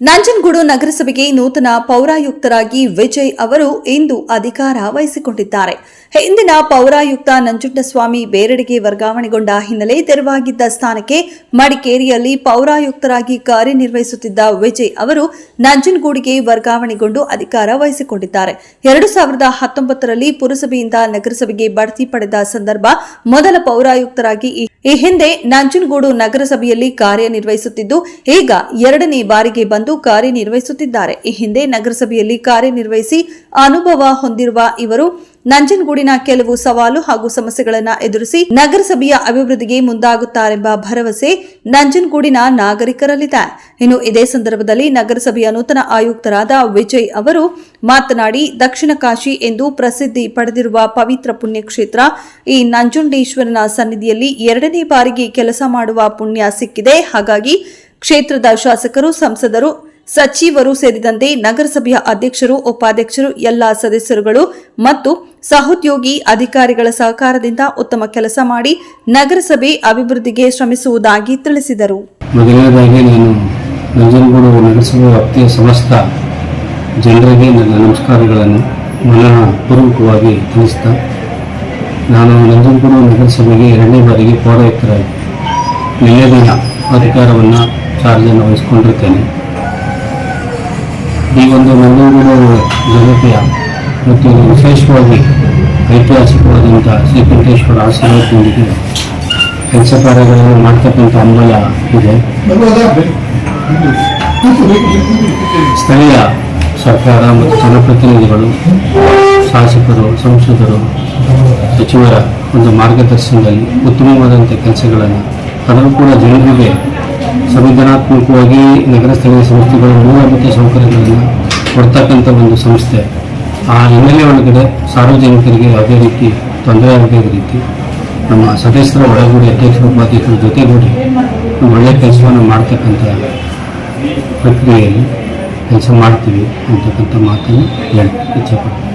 ನಂಜನಗೂಡು ನಗರಸಭೆಗೆ ನೂತನ ಪೌರಾಯುಕ್ತರಾಗಿ ವಿಜಯ್ ಅವರು ಇಂದು ಅಧಿಕಾರ ವಹಿಸಿಕೊಂಡಿದ್ದಾರೆ. ಹಿಂದಿನ ಪೌರಾಯುಕ್ತ ನಂಜುಂಡಸ್ವಾಮಿ ಬೇರೆಡೆಗೆ ವರ್ಗಾವಣೆಗೊಂಡ ಹಿನ್ನೆಲೆ ತೆರವಾಗಿದ್ದ ಸ್ಥಾನಕ್ಕೆ ಮಡಿಕೇರಿಯಲ್ಲಿ ಪೌರಾಯುಕ್ತರಾಗಿ ಕಾರ್ಯನಿರ್ವಹಿಸುತ್ತಿದ್ದ ವಿಜಯ್ ಅವರು ನಂಜನಗೂಡಿಗೆ ವರ್ಗಾವಣೆಗೊಂಡು ಅಧಿಕಾರ ವಹಿಸಿಕೊಂಡಿದ್ದಾರೆ. ಎರಡು ಸಾವಿರದ ಹತ್ತೊಂಬತ್ತರಲ್ಲಿ ಪುರಸಭೆಯಿಂದ ನಗರಸಭೆಗೆ ಬಡ್ತಿ ಪಡೆದ ಸಂದರ್ಭ ಮೊದಲ ಪೌರಾಯುಕ್ತರಾಗಿ ಈ ಹಿಂದೆ ನಂಜನಗೂಡು ನಗರಸಭೆಯಲ್ಲಿ ಕಾರ್ಯನಿರ್ವಹಿಸುತ್ತಿದ್ದು, ಈಗ ಎರಡನೇ ಬಾರಿಗೆ ಬಂದು ಕಾರ್ಯನಿರ್ವಹಿಸುತ್ತಿದ್ದಾರೆ. ಈ ಹಿಂದೆ ನಗರಸಭೆಯಲ್ಲಿ ಕಾರ್ಯನಿರ್ವಹಿಸಿ ಅನುಭವ ಹೊಂದಿರುವ ಇವರು ನಂಜನಗೂಡಿನ ಕೆಲವು ಸವಾಲು ಹಾಗೂ ಸಮಸ್ಯೆಗಳನ್ನು ಎದುರಿಸಿ ನಗರಸಭೆಯ ಅಭಿವೃದ್ಧಿಗೆ ಮುಂದಾಗುತ್ತಾರೆಂಬ ಭರವಸೆ ನಂಜನಗೂಡಿನ ನಾಗರಿಕರಲ್ಲಿದೆ. ಇನ್ನು ಇದೇ ಸಂದರ್ಭದಲ್ಲಿ ನಗರಸಭೆಯ ನೂತನ ಆಯುಕ್ತರಾದ ವಿಜಯ್ ಅವರು ಮಾತನಾಡಿ, ದಕ್ಷಿಣ ಕಾಶಿ ಎಂದು ಪ್ರಸಿದ್ಧಿ ಪಡೆದಿರುವ ಪವಿತ್ರ ಪುಣ್ಯಕ್ಷೇತ್ರ ಈ ನಂಜುಂಡೇಶ್ವರನ ಸನ್ನಿಧಿಯಲ್ಲಿ ಎರಡನೇ ಬಾರಿಗೆ ಕೆಲಸ ಮಾಡುವ ಪುಣ್ಯ ಸಿಕ್ಕಿದೆ. ಹಾಗಾಗಿ ಕ್ಷೇತ್ರದ ಶಾಸಕರು, ಸಂಸದರು, ಸಚಿವರು ಸೇರಿದಂತೆ ನಗರಸಭೆಯ ಅಧ್ಯಕ್ಷರು, ಉಪಾಧ್ಯಕ್ಷರು, ಎಲ್ಲಾ ಸದಸ್ಯರುಗಳು ಮತ್ತು ಸಹೋದ್ಯೋಗಿ ಅಧಿಕಾರಿಗಳ ಸಹಕಾರದಿಂದ ಉತ್ತಮ ಕೆಲಸ ಮಾಡಿ ನಗರಸಭೆ ಅಭಿವೃದ್ಧಿಗೆ ಶ್ರಮಿಸುವುದಾಗಿ ತಿಳಿಸಿದರು. ಮೊದಲನೇದಾಗಿ ನಾನು ನಂಜನಗೂಡು ನಗರಸಭೆ ವ್ಯಾಪ್ತಿಯ ಸಮಸ್ತ ಜನರಿಗೆ ನನ್ನ ನಮಸ್ಕಾರಗಳನ್ನು ಮನಪೂರ್ವಕವಾಗಿ ತಿಳಿಸ್ತಾ, ನಾನು ನಂಜನಗೂಡು ನಗರಸಭೆಗೆ ಎರಡನೇ ಬಾರಿಗೆ ಪೌರಾಯುಕ್ತರಾಗಿ. ನಿನ್ನೆ ದಿನ ಅಧಿಕಾರವನ್ನು ಚಾರ್ಜನ್ನು ವಹಿಸ್ಕೊಂಡಿರ್ತೇನೆ. ಈ ಒಂದು ಮಂಗಳೂರು ಜನತೆಯ ಮತ್ತು ವಿಶೇಷವಾಗಿ ಐತಿಹಾಸಿಕವಾದಂಥ ಶ್ರೀಕಂಠೇಶ್ವರ ಆಶೀರ್ವಾದದೊಂದಿಗೆ ಕೆಲಸ ಕಾರ್ಯಗಳನ್ನು ಮಾಡ್ತಕ್ಕಂಥ ಅಂಬಲ ಇದೆ. ಸ್ಥಳೀಯ ಸರ್ಕಾರ ಮತ್ತು ಜನಪ್ರತಿನಿಧಿಗಳು, ಶಾಸಕರು, ಸಂಸದರು, ಸಚಿವರ ಒಂದು ಮಾರ್ಗದರ್ಶನದಲ್ಲಿ ಉತ್ತಮವಾದಂಥ ಕೆಲಸಗಳನ್ನು, ಅದನ್ನು ಕೂಡ ಜನರಿಗೆ ಸಂವಿಧಾನಾತ್ಮಕವಾಗಿ ನಗರ ಸ್ಥಳೀಯ ಸಂಸ್ಥೆಗಳು ಮೂಲಭೂತ ಸೌಕರ್ಯಗಳನ್ನು ಕೊಡ್ತಕ್ಕಂಥ ಒಂದು ಸಂಸ್ಥೆ. ಆ ಹಿನ್ನೆಲೆ ಒಳಗಡೆ ಸಾರ್ವಜನಿಕರಿಗೆ ಯಾವುದೇ ರೀತಿ ತೊಂದರೆ ಆಗದೇ ರೀತಿ ನಮ್ಮ ಸದಸ್ಯರ ಒಳಗೂಡಿ ಅಧ್ಯಕ್ಷರು ಉಪಾಧ್ಯಕ್ಷರ ಜೊತೆಗೂಡಿ ನಮ್ಮ ಒಳ್ಳೆಯ ಕೆಲಸವನ್ನು ಮಾಡ್ತಕ್ಕಂಥ ಪ್ರಕ್ರಿಯೆಯಲ್ಲಿ ಕೆಲಸ ಮಾಡ್ತೀವಿ ಅಂತಕ್ಕಂಥ ಮಾತನ್ನು ಹೇಳಿ ಇಚ್ಛೆಪಡ್ತೀನಿ